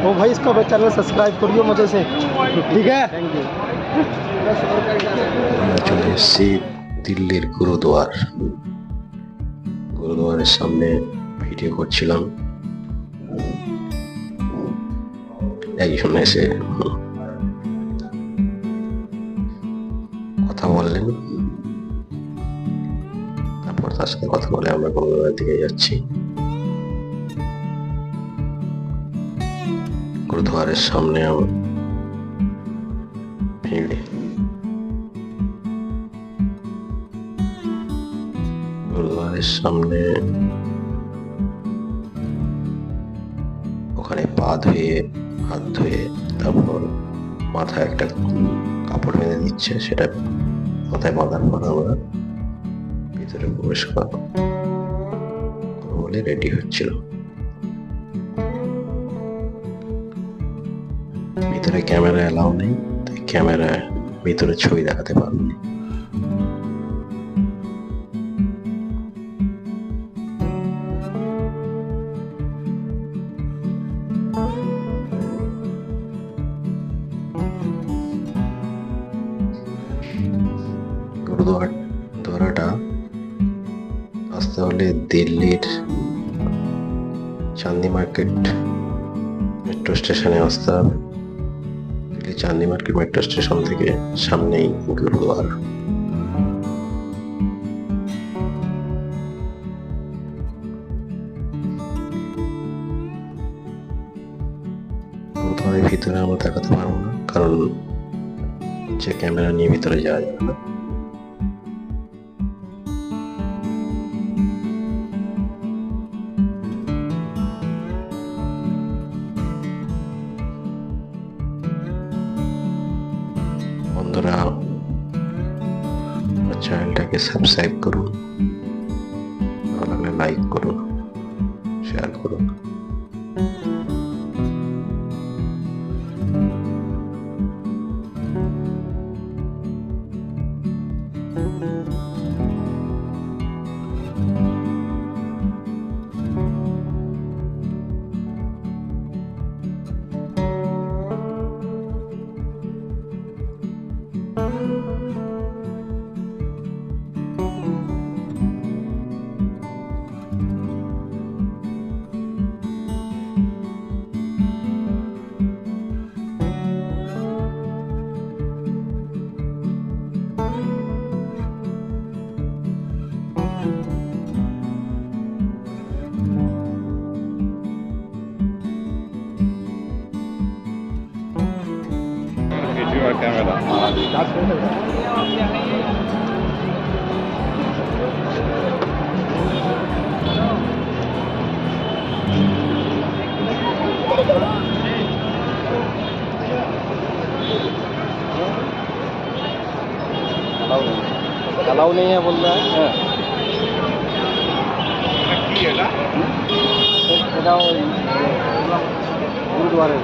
ओ भाई इसको channel subscribe करियो मुझे से ठीक है थैंक यू আমরা চলে এসেছি দিল্লির গুরুদুয়ার গুরুদুয়ারের সামনে ভিডিও করছিলাম একজন এসে কথা তারপর তার সাথে কথা বলে আমরা গুরুদুয়ারের দিকে যাচ্ছি। গুরুদুয়ারের সামনে ভিড় গুরুদুয়ারের সামনে ওখানে পা ধুয়ে, হাত ধুয়ে তারপর মাথায় একটা কাপড় বেঁধে দিচ্ছে, সেটা বাঁধার পর আমরা ভিতরে প্রবেশ বলে রেডি হচ্ছিল। ভিতরে ক্যামেরা এলাও নেই, তাই ক্যামেরা ভিতরে ছবি দেখাতে পারব গুরুদুয়ার দোয়ারাটা আসতে হলে দিল্লির চাঁদনি মার্কেট মেট্রো স্টেশনে আসতে হবে। Delhi Chandni market metro station থেকে সামনেই গুরুদুয়ার। ভিতরে আমরা দেখাতে পারব না, কারণ যে ক্যামেরা নিয়ে ভিতরে যাওয়া যাবে না। अगर आप अच्छा के सब्सक्राइब करो। और हमें लाइक करो। शेयर करो। कैमरा अलाउ नहीं है बोल रहा है? हाँ। हाँ। तो गुरुद्वारे